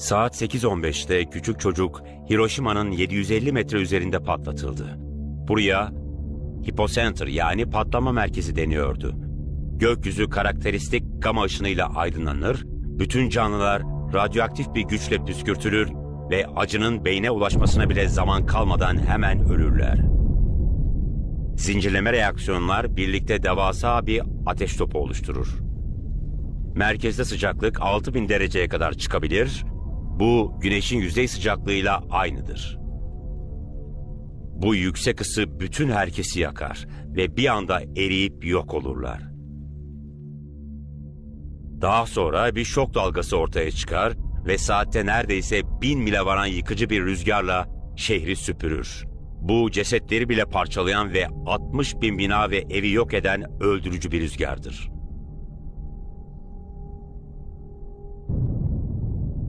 Saat 8.15'te küçük çocuk Hiroşima'nın 750 metre üzerinde patlatıldı. Buraya hipocenter yani patlama merkezi deniyordu. Gökyüzü karakteristik gama ışınıyla aydınlanır, bütün canlılar radyoaktif bir güçle püskürtülür ve acının beyne ulaşmasına bile zaman kalmadan hemen ölürler. Zincirleme reaksiyonlar birlikte devasa bir ateş topu oluşturur. Merkezde sıcaklık 6000 dereceye kadar çıkabilir. Bu güneşin yüzey sıcaklığıyla aynıdır. Bu yüksek ısı bütün herkesi yakar ve bir anda eriyip yok olurlar. Daha sonra bir şok dalgası ortaya çıkar ve saatte neredeyse bin mile varan yıkıcı bir rüzgarla şehri süpürür. Bu cesetleri bile parçalayan ve 60 bin bina ve evi yok eden öldürücü bir rüzgardır.